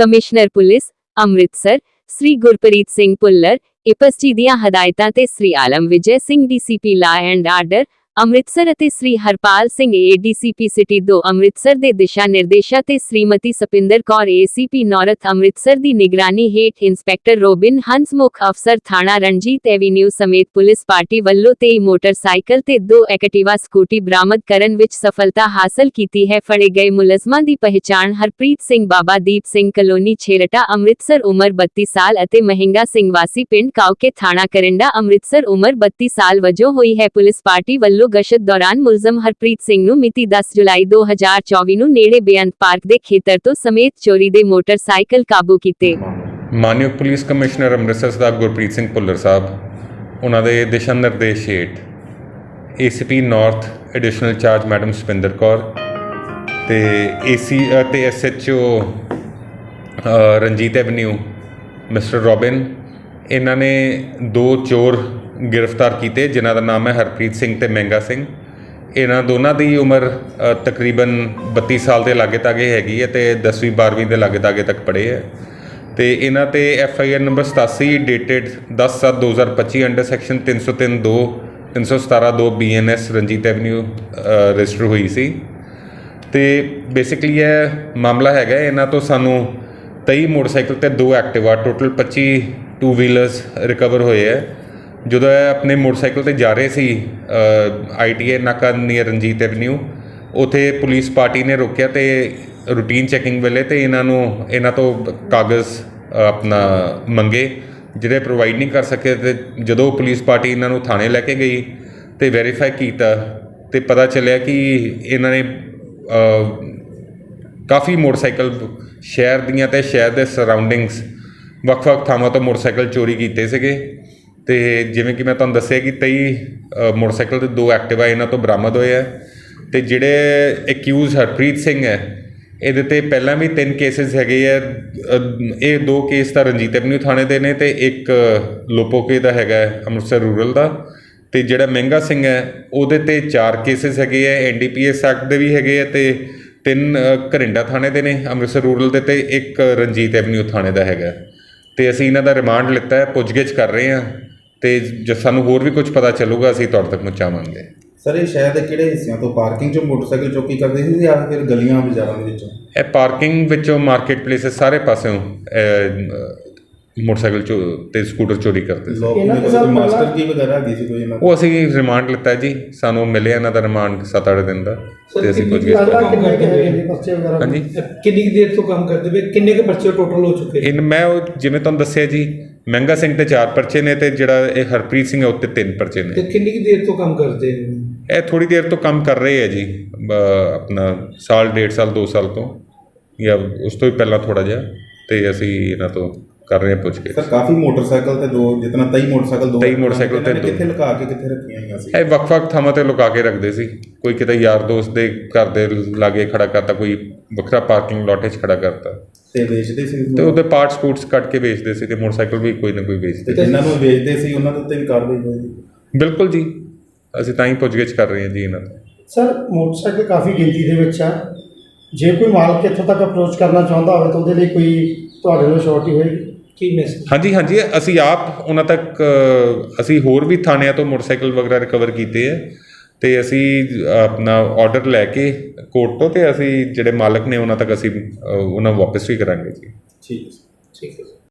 Commissioner police Amritsar Shri Gurpreet Singh Pullar ਇਪਸਜੀ ਦੀਆਂ ਹਦਾਇਤਾਂ ਤੇ Shri Alam Vijay Singh DCP law and order Amritsar ਅਤੇ ਸ੍ਰੀ ਹਰਪਾਲ ਸਿੰਘ ਏਡੀਸੀਪੀ ਸਿਟੀ 2 ਅੰਮ੍ਰਿਤਸਰ ਦੇ ਦਿਸ਼ਾ ਨਿਰਦੇਸ਼ਾਂ ਤੇ ਸ੍ਰੀਮਤੀ ਸਪਿੰਦਰ ਕੌਰ ਏਸੀਪੀ ਨੌਰਥ ਅੰਮ੍ਰਿਤਸਰ ਦੀ ਨਿਗਰਾਨੀ ਹੇਠ ਇੰਸਪੈਕਟਰ ਰੋਬਿਨ ਹੰਸ ਅਫਸਰ ਥਾਣਾ ਰਣਜੀਤ ਐਵੀਨਿਊ ਸਮੇਤ ਪੁਲਿਸ ਪਾਰਟੀ ਵੱਲੋਂ 23 ਮੋਟਰਸਾਈਕਲ ਤੇ ਦੋ ਐਕਟਿਵਾ ਸਕੂਟੀ ਬਰਾਮਦ ਕਰਨ ਵਿੱਚ ਸਫਲਤਾ ਹਾਸਲ ਕੀਤੀ ਹੈ। ਫੜੇ ਗਏ ਮੁਲਜ਼ਮਾਂ ਦੀ ਪਹਿਚਾਣ ਹਰਪ੍ਰੀਤ ਸਿੰਘ ਬਾਬਾ ਦੀਪ ਸਿੰਘ ਕਲੋਨੀ ਛੇਰਟਾ ਅੰਮ੍ਰਿਤਸਰ ਉਮਰ 32 ਸਾਲ ਅਤੇ ਮਹਿੰਗਾ ਸਿੰਘ ਵਾਸੀ ਪਿੰਡ ਕਾਉਕੇ ਥਾਣਾ ਕਰਿੰਡਾ ਅੰਮ੍ਰਿਤਸਰ ਉਮਰ 32 ਸਾਲ ਵਜੋਂ ਹੋਈ ਹੈ। ਪੁਲਿਸ ਪਾਰਟੀ ਵੱਲੋਂ ਗਸ਼ਤ ਦੌਰਾਨ ਮੁਲਜ਼ਮ ਹਰਪ੍ਰੀਤ ਸਿੰਘ ਨੂੰ ਮਿਤੀ 10 ਜੁਲਾਈ 2024 ਨੂੰ ਨੇੜੇ ਬੇਅੰਤ ਪਾਰਕ ਦੇ ਖੇਤਰ ਤੋਂ ਸਮੇਤ ਚੋਰੀ ਦੇ ਮੋਟਰਸਾਈਕਲ ਕਾਬੂ ਕੀਤੇ। ਮਾਨਯੋਗ ਪੁਲਿਸ ਕਮਿਸ਼ਨਰ ਅੰਮ੍ਰਿਤਸਰ ਸਰਦਾਰ ਗੁਰਪ੍ਰੀਤ ਸਿੰਘ ਭੁੱਲਰ ਸਾਹਿਬ, ਉਹਨਾਂ ਦੇ ਦਿਸ਼ਾ ਨਿਰਦੇਸ਼ ਹੇਠ ACP north additional charge madam Supinder Kaur ਤੇ ਏਸੀ ਤੇ SHO Ranjit avenue mister Robin ਇਹਨਾਂ ਨੇ ਦੋ ਚੋਰ ਗ੍ਰਿਫਤਾਰ ਕੀਤੇ, ਜਿਨ੍ਹਾਂ ਦਾ ਨਾਮ ਹੈ ਹਰਪ੍ਰੀਤ ਸਿੰਘ ਤੇ ਮਹਿੰਗਾ ਸਿੰਘ। ਇਹਨਾਂ ਦੋਨਾਂ ਦੀ ਉਮਰ ਤਕਰੀਬਨ 32 ਸਾਲ ਦੇ ਲਾਗੇ ਤਾਗੇ ਹੈਗੀ ਹੈ ਤੇ 10ਵੀਂ 12ਵੀਂ ਦੇ ਲਾਗੇ ਤਾਗੇ ਤੱਕ ਪੜ੍ਹੇ ਹੈ। ਤੇ ਇਹਨਾਂ ਤੇ F I R number 87 dated 10/7/2025 under section 303 2 317 2 BNS Ranjit avenue register ਹੋਈ ਸੀ। ਤੇ ਬੇਸਿਕਲੀ ਇਹ ਮਾਮਲਾ ਹੈਗਾ, ਇਹਨਾਂ ਤੋਂ ਸਾਨੂੰ 23 ਮੋਟਰਸਾਈਕਲ ਤੇ ਦੋ Activa total 25 two wheelers recover ਹੋਏ ਹੈ। ਜਦੋਂ ਇਹ ਆਪਣੇ ਮੋਟਰਸਾਈਕਲ ਤੇ ਜਾ ਰਹੇ ਸੀ ਆਈਟੀਏ ਨਾਕਾ ਨੀਅਰ ਰਣਜੀਤ ਐਵਨਿਊ ਉਥੇ ਪੁਲਿਸ ਪਾਰਟੀ ਨੇ ਰੋਕਿਆ ਤੇ ਰੂਟੀਨ ਚੈਕਿੰਗ ਵੇਲੇ ਤੇ ਇਹਨਾਂ ਨੂੰ, ਇਹਨਾਂ ਤੋਂ ਕਾਗਜ਼ ਆਪਣਾ ਮੰਗੇ ਜਿਹੜੇ ਪ੍ਰੋਵਾਈਡ ਨਹੀਂ ਕਰ ਸਕੇ ਤੇ ਜਦੋਂ ਪੁਲਿਸ ਪਾਰਟੀ ਇਹਨਾਂ ਨੂੰ ਥਾਣੇ ਲੈ ਕੇ ਗਈ ਤੇ ਵੈਰੀਫਾਈ ਕੀਤਾ ਤੇ ਪਤਾ ਚੱਲਿਆ ਕਿ ਇਹਨਾਂ ਨੇ ਕਾਫੀ ਮੋਟਰਸਾਈਕਲ ਸ਼ਹਿਰ ਦੀਆਂ ਤੇ ਸ਼ਹਿਰ ਦੇ ਸਰਾਊਂਡਿੰਗਸ ਵੱਖ-ਵੱਖ ਥਾਵਾਂ ਤੋਂ ਮੋਟਰਸਾਈਕਲ ਚੋਰੀ ਕੀਤੇ ਸੀਗੇ। ਤੇ ਜਿਵੇਂ ਕਿ ਮੈਂ ਤੁਹਾਨੂੰ ਦੱਸਿਆ ਕਿ 23 ਮੋਟਰਸਾਈਕਲ ਤੇ ਦੋ ਐਕਟਿਵਾ ਇਹਨਾਂ ਤੋਂ ਬਰਾਮਦ ਹੋਏ ਆ। ਤੇ ਜਿਹੜੇ ਅਕਿਊਜ਼ ਹਰਪ੍ਰੀਤ ਸਿੰਘ ਹੈ, ਇਹਦੇ ਤੇ ਪਹਿਲਾਂ ਵੀ ਤਿੰਨ ਕੇਸਿਸ ਹੈਗੇ ਆ। ਇਹ ਦੋ ਕੇਸ ਤਾਂ ਰਣਜੀਤ ਐਵਨਿਊ ਥਾਣੇ ਦੇ ਨੇ ਤੇ ਇੱਕ ਲੋਪੋਕੇ ਦਾ ਹੈਗਾ ਅੰਮ੍ਰਿਤਸਰ ਰੂਰਲ ਦਾ। ਤੇ ਜਿਹੜਾ ਮਹਿੰਗਾ ਸਿੰਘ ਹੈ, ਉਹਦੇ ਤੇ ਚਾਰ ਕੇਸਿਸ ਹੈਗੇ ਆ। ਐਨਡੀਪੀਐਸ ਐਕਟ ਦੇ ਵੀ ਹੈਗੇ ਆ ਤੇ ਤਿੰਨ ਘਰਿੰਡਾ ਥਾਣੇ ਦੇ ਨੇ, ਅੰਮ੍ਰਿਤਸਰ ਰੂਰਲ ਦੇ ਤੇ ਇੱਕ ਰਣਜੀਤ ਐਵਨਿਊ ਥਾਣੇ ਦਾ ਹੈਗਾ। ਤੇ ਅਸੀਂ ਇਹਨਾਂ ਦਾ ਰਿਮਾਂਡ ਲਿੱਤਾ ਹੈ ਪੁੱਛਗਿੱਛ ਕਰ ਰਹੇ ਹਾਂ ਤੇ ਜੇ ਸਾਨੂੰ ਹੋਰ ਵੀ ਕੁਝ ਪਤਾ ਚੱਲੂਗਾ ਅਸੀਂ ਤੁਹਾਡੇ ਤੱਕ ਪਹੁੰਚਾਵਾਂਗੇ। ਸਰ ਇਹ ਸ਼ਹਿਰ ਦੇ ਕਿਹੜੇ ਹਿੱਸਿਆਂ ਤੋਂ ਪਾਰਕਿੰਗ 'ਚੋਂ ਮੋਟਰਸਾਈਕਲ ਚੋਰੀ ਕਰਦੇ ਸੀ ਜਾਂ ਫਿਰ ਗਲੀਆਂ ਬਾਜ਼ਾਰਾਂ ਦੇ ਵਿੱਚੋਂ? ਇਹ ਪਾਰਕਿੰਗ ਵਿੱਚੋਂ ਮਾਰਕੀਟ ਪਲੇਸਿਸ ਸਾਰੇ ਪਾਸਿਓਂ ਮੋਟਰਸਾਈਕਲ ਚੋ ਤੇ ਸਕੂਟਰ ਚੋਰੀ ਕਰਦੇ ਸੀ। ਲੋਕ ਇਹਨਾਂ ਨੇ ਦੇ ਕੋਈ ਮਾਸਟਰ ਕੀ ਵਗੈਰਾ ਹੈਗੀ ਸੀ ਕੋਈ ਇਹਨਾਂ? ਉਹ ਅਸੀਂ ਰਿਮਾਂਡ ਲਿੱਤਾ ਜੀ। ਸਾਨੂੰ ਮਿਲਿਆ ਇਹਨਾਂ ਦਾ ਰਿਮਾਂਡ 7-8 ਦਿਨ ਦਾ। ਤੇ ਅਸੀਂ ਕਰ ਪਹਿਲਾਂ ਰਹੇ ਕਿੰਨੇ ਕੁ ਹੈਗੇ ਨੇ ਬੱਚੇ ਵਗੈਰਾ? ਹਾਂ। ਹਾਂਜੀ ਕਿੰਨੀ ਕੁ ਦੇਰ ਤੋਂ ਕੰਮ ਕਰਦੇ ਪਏ? ਕਿੰਨੇ ਕੁ ਪਰਚੇ ਟੋਟਲ ਹੋ ਚੁੱਕੇ ਇਨ ਮੈਂ ਉਹ ਜਿਵੇਂ ਤੁਹਾਨੂੰ ਦੱਸਿਆ ਜੀ ਮਹਿੰਗਾ ਸਿੰਘ ਤੇ ਚਾਰ ਪਰਚੇ ਨੇ ਤੇ ਜਿਹੜਾ ਇਹ ਹਰਪ੍ਰੀਤ ਸਿੰਘ ਹੈ ਉੱਤੇ ਤਿੰਨ ਪਰਚੇ ਤੇ ਨੇ ਕਿੰਨੀ ਕੁ ਦੇਰ ਤੋਂ ਕੰਮ ਕਰਦੇ ਨੇ? ਇਹ ਥੋੜੀ ਦੇਰ ਤੋਂ ਕੰਮ ਕਰ ਰਹੇ ਹੈ ਜੀ ਬ- ਆਪਣਾ ਸਾਲ ਡੇਢ ਸਾਲ 2 ਸਾਲ ਤੋਂ। ਜਾਂ ਉਸ ਤੋਂ ਵੀ ਪਹਿਲਾਂ ਥੋੜਾ ਜਿਹਾ ਤੇ ਅਸੀਂ ਇਹਨਾਂ ਤੋਂ ਕਰ ਰਹੇ ਹਾਂ ਪੁੱਛ ਕੇ। ਸਰ ਕਾਫੀ ਮੋਟਰਸਾਈਕਲ ਤੇ ਦੋ ਜਿਤਨਾ 23 ਮੋਟਰਸਾਈਕਲ ਦੋ 23 ਮੋਟਰਸਾਈਕਲ ਤੇ ਇਹਨਾਂ ਦੋ। ਕਿੱਥੇ ਲੁਕਾ ਕੇ ਕਿੱਥੇ ਰੱਖੀਆਂ ਹੋਈਆਂ ਸੀ? ਇਹ ਵੱਖ-ਵੱਖ ਥਾਵਾਂ ਤੇ ਲੁਕਾ ਕੇ ਰੱਖਦੇ ਸੀ। ਕੋਈ ਕਿਤੇ ਯਾਰ ਦੋਸਤ ਦੇ ਘਰ ਦੇ ਲਾਗੇ ਖੜਾ ਕਰਤਾ ਕੋਈ ਵੱਖਰਾ ਪਾਰਕਿੰਗ ਲੋਟ 'ਚ ਖੜਾ ਕਰਤਾ। ਤੇ ਵੇਚਦੇ ਸੀ? ਤੇ ਉਹਦੇ ਪਾਰਟਸ ਪੂਰਟਸ ਕੱਢ ਕੇ ਵੇਚਦੇ ਸੀ ਤੇ ਮੋਟਰਸਾਈਕਲ ਵੀ ਕੋਈ ਨਾ ਕੋਈ ਵੇਚਦੇ ਤੇ ਜਿਨ੍ਹਾਂ ਨੂੰ ਵੇਚਦੇ ਸੀ ਉਹਨਾਂ ਦੇ ਉੱਤੇ ਵੀ ਕਾਰਵਾਈ ਹੋਈ। ਬਿਲਕੁਲ ਜੀ। ਅਸੀਂ ਤਾਂ ਹੀ ਪੁੱਛਗਿੱਛ ਕਰ ਰਹੇ ਹਾਂ ਜੀ ਇਹਨਾਂ ਤੋਂ। ਸਰ ਮੋਟਰਸਾਈਕਲ ਕਾਫੀ ਗਿਣਤੀ ਦੇ ਵਿੱਚ ਆ। ਜੇ ਕੋਈ ਮਾਲਕ ਇੱਥੋਂ ਤੱਕ ਅਪਰੋਚ ਕਰਨਾ ਚਾਹੁੰਦਾ ਹੋਵੇ ਤਾਂ ਉਹਦੇ ਲਈ ਕੋਈ ਤੁਹਾਡੇ ਨਾਲ ਸ਼ੋਰਟੀ ਹੋਏਗੀ? ਕੀ ਮੈਸੇਜ ਹਾਂਜੀ ਹਾਂਜੀ ਅਸੀਂ ਆਪ ਉਹਨਾਂ ਤੱਕ ਅਸੀਂ ਹੋਰ ਵੀ ਥਾਣਿਆਂ ਤੋਂ ਮੋਟਰਸਾਈਕਲ ਵਗੈਰਾ ਰਿਕਵਰ ਕੀਤੇ ਹੈ ਤੇ ਅਸੀਂ ਆਪਣਾ ਆਰਡਰ ਲੈ ਕੇ ਕੋਰਟ ਤੋਂ ਤੇ ਅਸੀਂ ਜਿਹੜੇ ਮਾਲਕ ਨੇ ਉਹਨਾਂ ਤੱਕ ਅਸੀਂ ਉਹਨਾਂ ਵਾਪਸ ਵੀ ਕਰਾਂਗੇ ਜੀ। ਠੀਕ ਹੈ ਠੀਕ ਹੈ